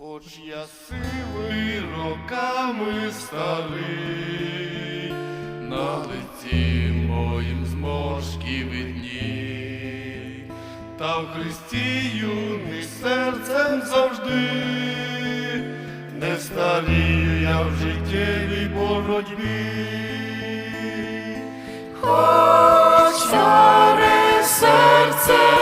Хоч я сивий роками старий, на лиці моїм зморшки видні, та в Христі юний серцем завжди, не старію я в життєвій боротьбі. Хоч старе серце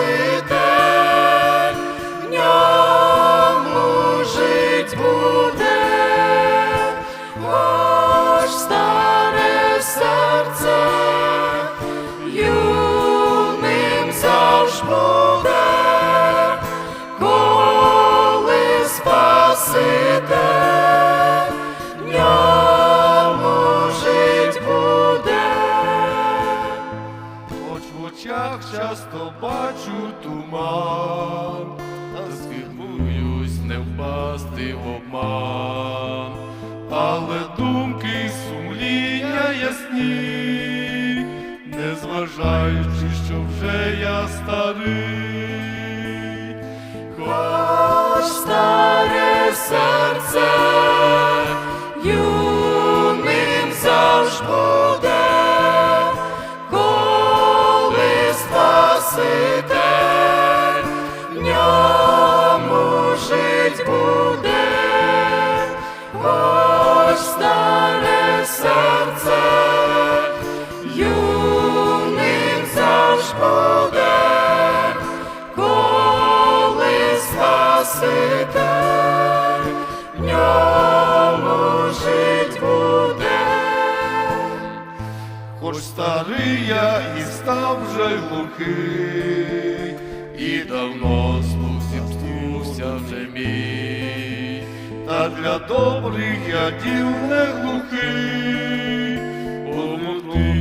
Спаситель очах часто бачу туман, та схибуюсь не впасти в обман, але думки сумління ясні, незважаючи, що вже я старий. Хоч старе серце коли Спаситель в жить буде. Хоч старий я і став вже глухий, і давно спусів спувся вже мій, та для добрих я діл не глухий, помогти,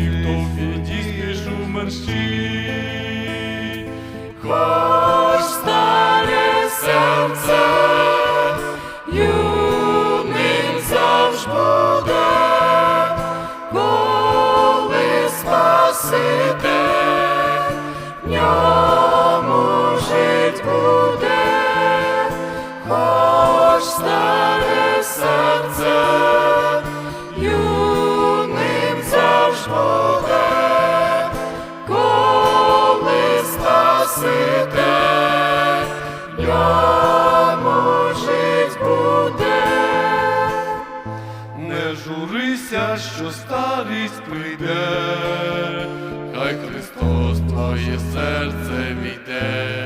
в жить буде. Не журися, що старість прийде, хай Христос твоє серце війде,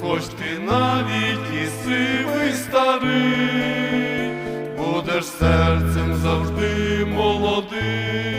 хоч ти навіть і сивий старий, будеш серцем завжди молодий.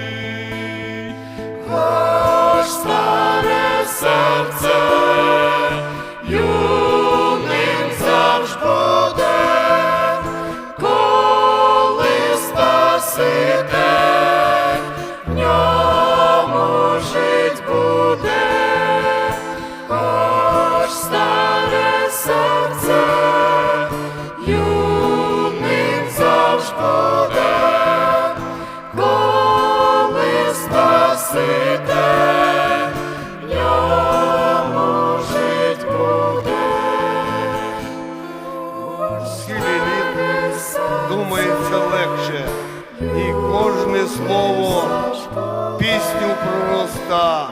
Думається легше, і кожне слово пісню пророста.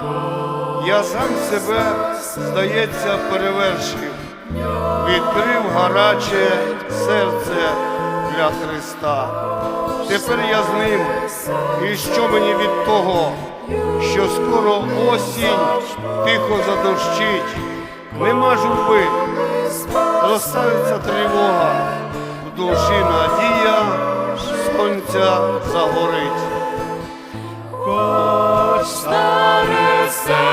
Я сам себе, здається, перевершив, відкрив гаряче серце для Христа. Тепер я з ним, і що мені від того, що скоро осінь тихо задощить, нема журби, розставиться тривога, в душі надія, серця загорить. Хоч старе серце